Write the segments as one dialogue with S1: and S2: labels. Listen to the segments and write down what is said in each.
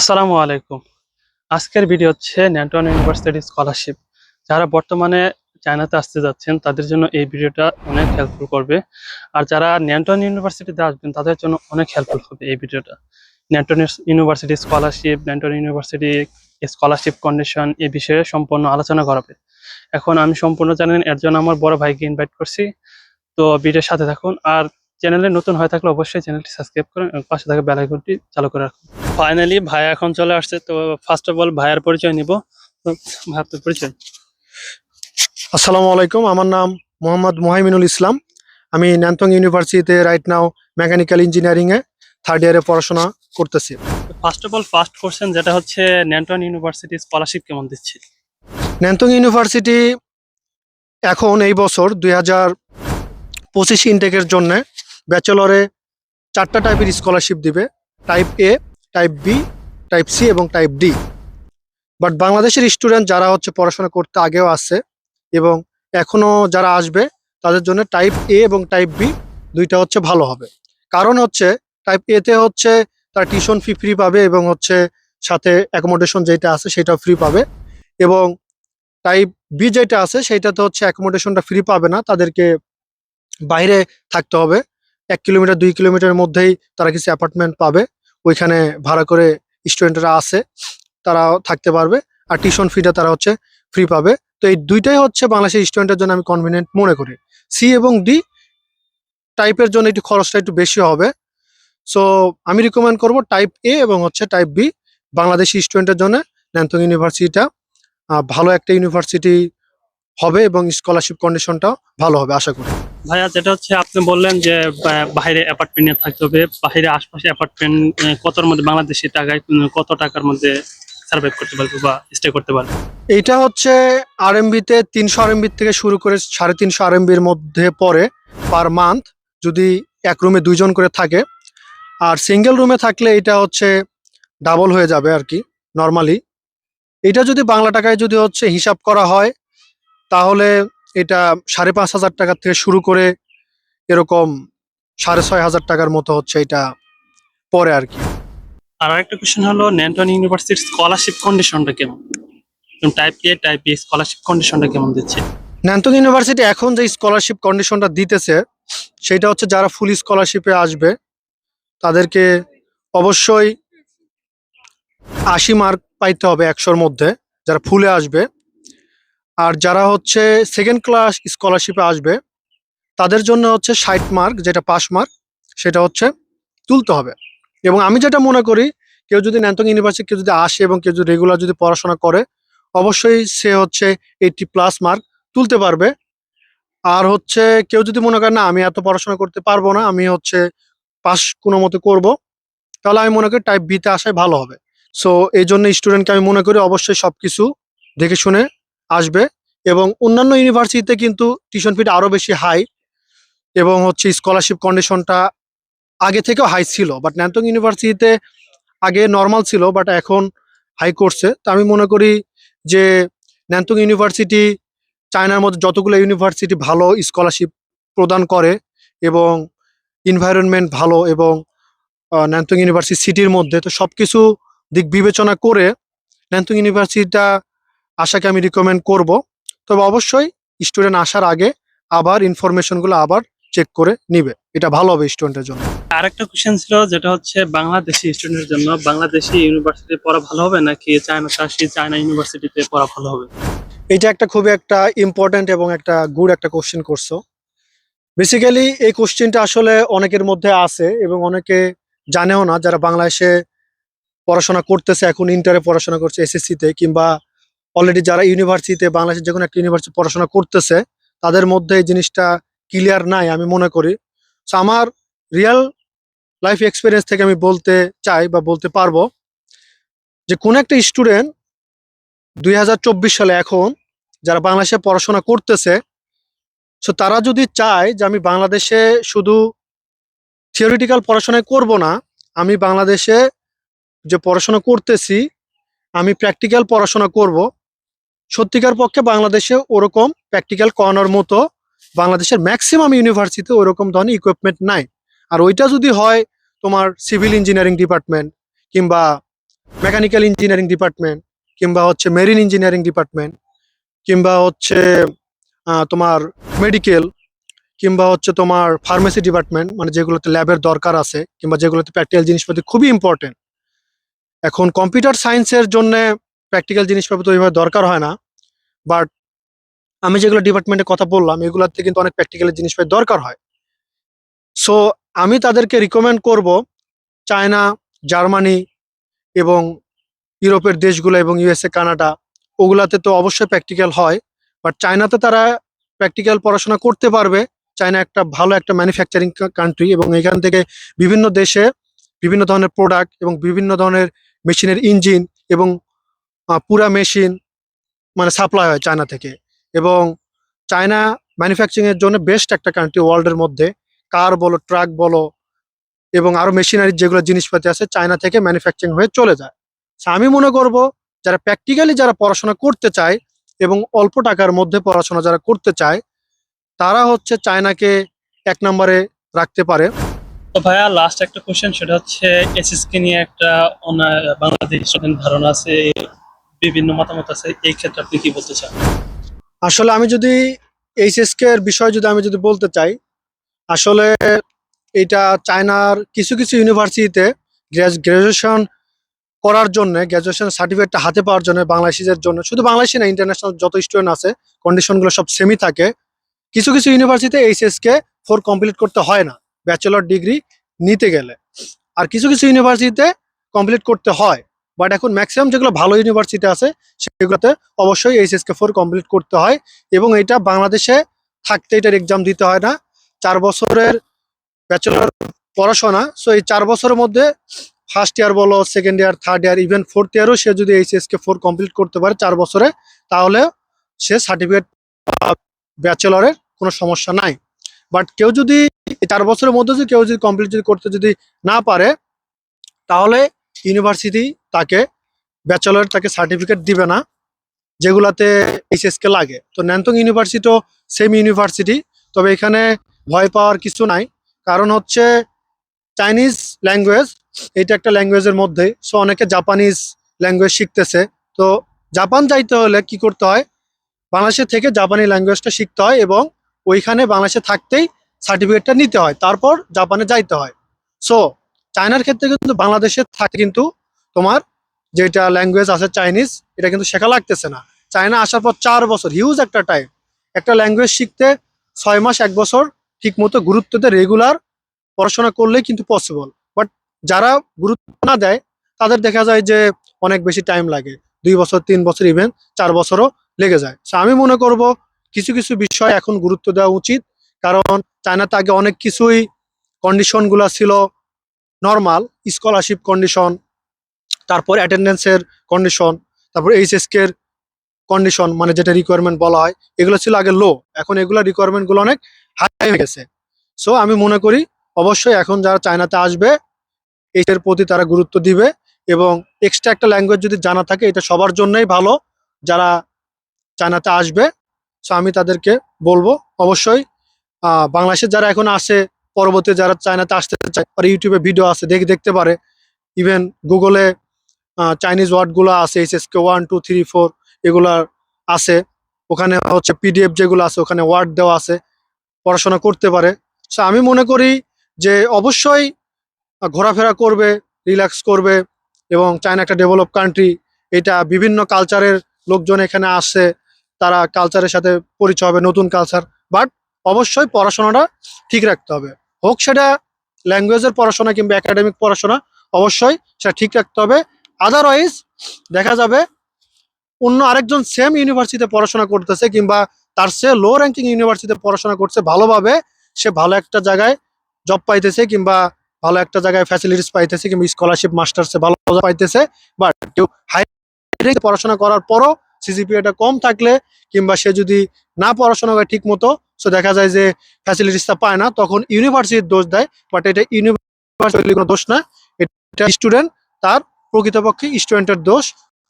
S1: আসসালামু আলাইকুম। আজকের ভিডিও হচ্ছে ন্যান্টন ইউনিভার্সিটি স্কলারশিপ যারা বর্তমানে চায়নাতে আসতে যাচ্ছেন, তাদের জন্য এই ভিডিওটা অনেক হেল্পফুল করবে। আর যারা ন্যান্টন ইউনিভার্সিটিতে আসবেন, তাদের জন্য অনেক হেল্পফুল হবে এই ভিডিওটা Nantong university scholarship Nantong university scholarship condition এ বিষয়ে সম্পূর্ণ আলোচনা করাবে। এখন আমি সম্পূর্ণ জানেন, এর জন্য আমার বড় ভাইকে ইনভাইট করছি। তো ভিডিওর সাথে থাকুন। আর চ্যানেলে নতুন হয়ে থাকলে অবশ্যই চ্যানেলটি সাবস্ক্রাইব করুন এবং পাশে থাকা বেল আইকনটি চালু করে রাখুন। ফাইনালি ভাই এখন চলে আসছে তো ফার্স্ট অফ অল ভাইয়ের পরিচয় নিব। ভাইয়ের পরিচয়।
S2: আসসালামু আলাইকুম আমার নাম মোহাম্মদ মোহাইমিনুল ইসলাম। আমি ন্যান্তং ইউনিভার্সিটিতে রাইট নাও মেকানিক্যাল ইঞ্জিনিয়ারিংয়ে থার্ড ইয়ারে পড়াশোনা করতেছি।
S1: First of all first question যেটা হচ্ছে ন্যান্টন ইউনিভার্সিটি স্কলারশিপ কেমন দিচ্ছে?
S2: ন্যান্তং ইউনিভার্সিটি এখন এই বছর দুই হাজার পঁচিশ ইনটেকের জন্য ব্যাচেলরে চারটা টাইপের স্কলারশিপ দিবে type A type B type C এবং টাইপ ডি বাট বাংলাদেশের স্টুডেন্ট যারা হচ্ছে পড়াশোনা করতে আগেও আসছে এবং এখনও যারা আসবে, তাদের জন্য টাইপ এ এবং টাইপ বি দুইটা হচ্ছে ভালো হবে। কারণ হচ্ছে টাইপ এতে হচ্ছে তার টিউশন ফি ফ্রি পাবে এবং হচ্ছে সাথে অ্যাকোমোডেশন যেটা আছে সেটাও ফ্রি পাবে এবং টাইপ বি যেটা আছে সেইটাতে হচ্ছে অ্যাকোমোডেশনটা ফ্রি পাবে না, তাদেরকে বাইরে থাকতে হবে। এক কিলোমিটার, দুই কিলোমিটারের মধ্যেই তারা কিছু অ্যাপার্টমেন্ট পাবে। ওইখানে ভাড়া করে স্টুডেন্টরা আছে, তারাও থাকতে পারবে। আর টিউশন ফিটা তারা হচ্ছে ফ্রি পাবে। তো এই দুইটাই হচ্ছে বাংলাদেশের স্টুডেন্টের জন্য আমি কনভিনিয়েন্ট মনে করি। সি এবং ডি টাইপের জন্য একটু খরচটা একটু বেশি হবে। সো আমি রিকমেন্ড করব টাইপ এ এবং হচ্ছে টাইপ বি বাংলাদেশি স্টুডেন্টের জন্য। ন্যান্থং ইউনিভার্সিটিটা ভালো একটা ইউনিভার্সিটি হবে এবং স্কলারশিপ কন্ডিশনটাও ভালো হবে আশা করি।
S1: ভাইয়া যেটা হচ্ছে আপনি বললেন যে বাইরে অ্যাপার্টমেন্টে থাকতে হবে। বাইরে আশপাশে অ্যাপার্টমেন্ট কতর মধ্যে বাংলাদেশি টাকায় কত টাকার মধ্যে সার্ভাইভ করতে পারবে বা স্টে করতে পারবে?
S2: এইটা হচ্ছে আর তে তিনশো আর থেকে শুরু করে সাড়ে তিনশো আর এর মধ্যে পড়ে পার মান্থ যদি এক রুমে দুইজন করে থাকে। আর সিঙ্গেল রুমে থাকলে এটা হচ্ছে ডাবল হয়ে যাবে আর কি নর্মালি এটা যদি বাংলা টাকায় যদি হচ্ছে হিসাব করা হয় তাহলে এটা সাড়ে পাঁচ হাজার টাকার থেকে শুরু করে এরকম সাড়ে ছয় হাজার টাকার মতো হচ্ছে এটা পরে আর কি।
S1: আর আরেকটা কোশ্চেন হলো ন্যান্টন ইউনিভার্সিটির স্কলারশিপ কন্ডিশনটা কেমন? Type A type B scholarship কন্ডিশনটা কেমন দিচ্ছে?
S2: ন্যান্টন ইউনিভার্সিটি এখন যে স্কলারশিপ কন্ডিশনটা দিতেছে সেটা হচ্ছে যারা ফুল স্কলারশিপে আসবে তাদেরকে অবশ্যই আশি মার্ক পাইতে হবে একশোর মধ্যে যারা ফুলে আসবে। আর যারা হচ্ছে সেকেন্ড ক্লাস স্কলারশিপে আসবে, তাদের জন্য হচ্ছে ষাট মার্ক যেটা পাস মার্ক সেটা হচ্ছে তুলতে হবে। এবং আমি যেটা মনে করি, কেউ যদি ন্যান্তং ইউনিভার্সিটি কেউ যদি আসে এবং কেউ যদি রেগুলার যদি পড়াশোনা করে, অবশ্যই সে হচ্ছে এইটটি প্লাস মার্ক তুলতে পারবে। আর হচ্ছে কেউ যদি মনে করে, না, আমি এত পড়াশোনা করতে পারব না, আমি হচ্ছে পাস কোনো মতো করব, তাহলে আমি মনে করি টাইপ বিতে আসাই ভালো হবে। সো এই জন্য স্টুডেন্টকে আমি মনে করি, অবশ্যই সব কিছু দেখে শুনে আসবে এবং অন্যান্য ইউনিভার্সিটিতে কিন্তু টিউশন ফিটা আরও বেশি হাই এবং হচ্ছে স্কলারশিপ কন্ডিশনটা আগে থেকেও হাই ছিল। বাট ন্যান্তং ইউনিভার্সিটিতে আগে নর্মাল ছিল বাট এখন হাই করছে। তো আমি মনে করি যে ন্যান্তং ইউনিভার্সিটি চায়নার মধ্যে যতগুলো ইউনিভার্সিটি ভালো স্কলারশিপ প্রদান করে এবং এনভায়রনমেন্ট ভালো এবং ন্যান্তং ইউনিভার্সিটি সিটির মধ্যে, তো সব কিছু দিক বিবেচনা করে ন্যান্তং ইউনিভার্সিটিটা আশাকে আমি রিকমেন্ড করব। তবে অবশ্যই স্টুডেন্ট আসার আগে আবার ইনফরমেশনগুলো আবার চেক করে নিবে। এটা ভালো হবে স্টুডেন্টের জন্য।
S1: আরেকটা কোশ্চেন ছিল যেটা হচ্ছে বাংলাদেশি স্টুডেন্টের জন্য। বাংলাদেশি ইউনিভার্সিটি পড়া ভালো হবে নাকি চায়না আসি চায়না ইউনিভার্সিটিতে পড়া ভালো হবে?
S2: এটা একটা খুবই একটা ইম্পর্ট্যান্ট এবং একটা গুড একটা কোশ্চেন করছ। বেসিক্যালি এই কোশ্চেনটা আসলে অনেকের মধ্যে আছে এবং অনেকে জানেও না। যারা বাংলাদেশে পড়াশোনা করতেছে এখন ইন্টারে পড়াশোনা করছে এসএসসিতে কিংবা অলরেডি যারা ইউনিভার্সিটিতে বাংলাদেশের যে কোনো একটা ইউনিভার্সিটি পড়াশোনা করতেছে, তাদের মধ্যে এই জিনিসটা ক্লিয়ার নাই আমি মনে করি। সো আমার রিয়েল লাইফ এক্সপিরিয়েন্স থেকে আমি বলতে চাই বা বলতে পারব যে, কোন একটা স্টুডেন্ট দুই হাজার চব্বিশ সালে এখন যারা বাংলাদেশে পড়াশোনা করতেছে সো তারা যদি চায় যে, আমি বাংলাদেশে শুধু থিওরিটিক্যাল পড়াশোনায় করব না, আমি বাংলাদেশে যে পড়াশোনা করতেছি, আমি প্র্যাকটিক্যাল পড়াশোনা করব সত্যিকার পক্ষে বাংলাদেশে ওরকম প্র্যাকটিক্যাল করানোর মতো বাংলাদেশের ম্যাক্সিমাম ইউনিভার্সিটিতে ওরকম ধরনের ইকুইপমেন্ট নাই। আর ওইটা যদি হয় তোমার সিভিল ইঞ্জিনিয়ারিং ডিপার্টমেন্ট কিংবা মেকানিক্যাল ইঞ্জিনিয়ারিং ডিপার্টমেন্ট কিংবা হচ্ছে মেরিন ইঞ্জিনিয়ারিং ডিপার্টমেন্ট কিংবা হচ্ছে তোমার মেডিকেল কিংবা হচ্ছে তোমার ফার্মেসি ডিপার্টমেন্ট মানে যেগুলোতে ল্যাবের দরকার আছে কিংবা যেগুলোতে প্র্যাকটিক্যাল জিনিসপাতি খুবই ইম্পর্টেন্ট এখন কম্পিউটার সায়েন্সের জন্য প্র্যাকটিক্যাল জিনিসপত্র ওইভাবে দরকার হয় না। বাট আমি যেগুলো ডিপার্টমেন্টে কথা বললাম, এগুলোতে কিন্তু অনেক প্র্যাকটিক্যাল জিনিসপাতি দরকার হয়। সো আমি তাদেরকে রিকমেন্ড করব চায়না জার্মানি এবং ইউরোপের দেশগুলো এবং ইউএসএ কানাডা ওগুলাতে তো অবশ্যই প্র্যাকটিক্যাল হয়। বাট চায়নাতে তারা প্র্যাকটিক্যাল পড়াশোনা করতে পারবে। চায়না একটা ভালো একটা ম্যানুফ্যাকচারিং কান্ট্রি এবং এখান থেকে বিভিন্ন দেশে বিভিন্ন ধরনের প্রোডাক্ট এবং বিভিন্ন ধরনের মেশিনের ইঞ্জিন এবং পুরা মেশিন মানে সাপ্লাই হয় চায়না থেকে। এবং চায়না ম্যানুফ্যাকচারিং এর জন্য বেস্ট একটা কান্ট্রি ওয়ার্ল্ডের মধ্যে। কার বলো ট্রাক বলো, এবং আরও মেশিনারি যেগুলো জিনিসপাতি আছে, চায়না থেকে ম্যানুফ্যাকচারিং হয়ে চলে যায়। আমি মনে করব, যারা প্র্যাকটিক্যালি যারা পড়াশোনা করতে চায়, এবং অল্প টাকার মধ্যে পড়াশোনা যারা করতে চায়, তারা হচ্ছে চায়নাকে এক নম্বরে রাখতে পারে।
S1: ভাইয়া লাস্ট একটা কোশ্চেন সেটা হচ্ছে এসএসকে নিয়ে একটা বাংলাদেশ ধারণা আছে বিভিন্ন মতামত আছে, এই ক্ষেত্রে আপনি কি বলতে চান?
S2: আসলে আমি যদি এইচএসকে এর বিষয় যদি আমি যদি বলতে চাই, আসলে এটা চায়নার কিছু কিছু ইউনিভার্সিটিতে গ্রাজুয়েশন করার জন্য গ্রাজুয়েশন সার্টিফিকেটটা হাতে পাওয়ার জন্য, বাংলাদেশিদের জন্য, শুধু বাংলাদেশি না ইন্টারন্যাশনাল যত স্টুডেন্ট আছে কন্ডিশনগুলো সব সেমই থাকে, কিছু কিছু ইউনিভার্সিটিতে এইচএসকে ফোর কমপ্লিট করতে হয় না ব্যাচেলর ডিগ্রি নিতে গেলে। আর কিছু কিছু ইউনিভার্সিটিতে কমপ্লিট করতে হয়। বাট এখন ম্যাক্সিমাম যেগুলো ভালো ইউনিভার্সিটি আছে, সেগুলোতে অবশ্যই এইচএসকে ফোর কমপ্লিট করতে হয় এবং এটা বাংলাদেশে থাকতে এটার এক্সাম দিতে হয় না। চার বছরের ব্যাচেলর পড়াশোনা সো এই চার বছরের মধ্যে ফার্স্ট ইয়ার বলো second year third year even fourth ইয়ারও সে যদি এইচএসকে ফোর কমপ্লিট করতে পারে চার বছরে, তাহলে সে সার্টিফিকেট ব্যাচেলরের কোনো সমস্যা নাই। বাট কেউ যদি চার বছরের মধ্যে যদি, কেউ যদি কমপ্লিট যদি করতে যদি না পারে, তাহলে ইউনিভার্সিটি তাকে ব্যাচেলর, তাকে সার্টিফিকেট দিবে না, যেগুলাতে এইচএসকে লাগে। তো ন্যান্তং ইউনিভার্সিটিও সেম ইউনিভার্সিটি, তবে এখানে ভয় পাওয়ার কিছু নাই। কারণ হচ্ছে চাইনিজ ল্যাঙ্গুয়েজ এটা একটা ল্যাঙ্গুয়েজের মধ্যে। সো অনেকে জাপানিজ ল্যাঙ্গুয়েজ শিখতেছে। তো জাপান যাইতে হলে কি করতে হয়? বাংলাদেশে থেকে জাপানি ল্যাঙ্গুয়েজটা শিখতে হয় এবং ওইখানে বাংলাদেশে থাকতেই সার্টিফিকেটটা নিতে হয়। তারপর জাপানে যাইতে হয়। সো চায়নার ক্ষেত্রে কিন্তু বাংলাদেশে থাকে কিন্তু তোমার যেটা ল্যাঙ্গুয়েজ আছে চাইনিজ এটা কিন্তু শেখা লাগতেছে না। চায়না আসার পর চার বছর হিউজ একটা টাইম একটা ল্যাঙ্গুয়েজ শিখতে ছয় মাস, এক বছর ঠিক মতো গুরুত্ব দিয়ে রেগুলার পড়াশোনা করলেই কিন্তু পসিবল বাট যারা গুরুত্ব না দেয়, তাদের দেখা যায় যে অনেক বেশি টাইম লাগে। দুই বছর, তিন বছর ইভেন চার বছরও লেগে যায়। So আমি মনে করব কিছু কিছু বিষয় এখন গুরুত্ব দেওয়া উচিত। কারণ চায়নাতে আগে অনেক কিছুই কন্ডিশনগুলো ছিল। নর্মাল স্কলারশিপ কন্ডিশন তারপর অ্যাটেন্ডেন্সের কন্ডিশন তারপর এইচএসকের কন্ডিশন মানে যেটা রিকোয়ারমেন্ট বলা হয় এগুলো ছিল আগে লো এখন এগুলো রিকোয়ারমেন্টগুলো অনেক হাই হয়ে গেছে। সো আমি মনে করি অবশ্যই এখন যারা চায়নাতে আসবে এর প্রতি তারা গুরুত্ব দিবে এবং এক্সট্রা একটা ল্যাঙ্গুয়েজ যদি জানা থাকে এটা সবার জন্যই ভালো যারা চায়নাতে আসবে। সো আমি তাদেরকে বলব অবশ্যই আহ, বাংলাদেশে যারা এখন আসে পরবর্তী যারা চায়নাতে আসতে চায় আর ইউটিউবে ভিডিও আছে, দেখে দেখতে পারে। ইভেন গুগলে চাইনিজ ওয়ার্ডগুলো আছে H HSK one two three four এগুলা আছে। ওখানে হচ্ছে পিডিএফ যেগুলো আছে, ওখানে ওয়ার্ড দেওয়া আছে, পড়াশোনা করতে পারে। সো আমি মনে করি যে অবশ্যই ঘোরাফেরা করবে রিল্যাক্স করবে, এবং চায়না একটা ডেভেলপ কান্ট্রি এটা বিভিন্ন কালচারের লোকজন এখানে আসছে তারা কালচারের সাথে পরিচয় হবে, নতুন কালচার বাট অবশ্যই পড়াশোনাটা ঠিক রাখতে হবে। হোক সেটা ল্যাঙ্গুয়েজের পড়াশোনা কিংবা একাডেমিক পড়াশোনা, অবশ্যই সেটা ঠিক রাখতে হবে। আদারওয়াইজ দেখা যাবে অন্য আরেকজন সেম ইউনিভার্সিটিতে পড়াশোনা করতেছে কিংবা তার সে লো র্যাঙ্কিং ইউনিভার্সিটিতে পড়াশোনা করছে, ভালোভাবে সে ভালো একটা জায়গায় জব পাইতেছে কিংবা ভালো একটা জায়গায় ফ্যাসিলিটিস পাইতেছে কিংবা স্কলারশিপ মাস্টার্সে ভালো পাইতেছে। বাট কেউ হাই পড়াশোনা করার পরও সিজিপিএটা কম থাকলে কিংবা সে যদি না পড়াশোনা করে ঠিক মতো সো দেখা যায় যে ফ্যাসিলিটিসটা পায় না, তখন ইউনিভার্সিটির দোষ দেয় বাট এটা ইউনিভার্সিটির কোনো দোষ না। এটা স্টুডেন্ট তার প্রকৃতপক্ষে স্টুডেন্টের দোষ।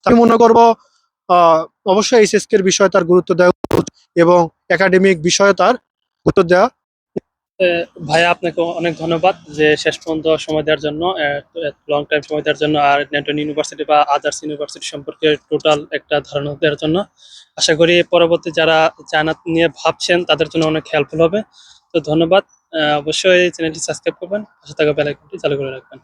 S2: আমি মনে করব অবশ্যই এইচএসকে এর বিষয়ে তার গুরুত্ব দেওয়া এবং একাডেমিক বিষয়ে তার গুরুত্ব দেওয়া
S1: ভাইয়া আপনাকে অনেক ধন্যবাদ যে শেষ পর্যন্ত সময় দেওয়ার জন্য লং টাইম সময় দেওয়ার জন্য, আর নেটন ইউনিভার্সিটি বা আদার্স ইউনিভার্সিটি সম্পর্কে টোটাল একটা ধারণা দেওয়ার জন্য। আশা করি পরবর্তী যারা জানা নিয়ে ভাবছেন, তাদের জন্য অনেক হেল্পফুল হবে। তো ধন্যবাদ। অবশ্যই চ্যানেলটি সাবস্ক্রাইব করবেন, পাশে থাকা বেলাইকনটি চালু করে রাখবেন।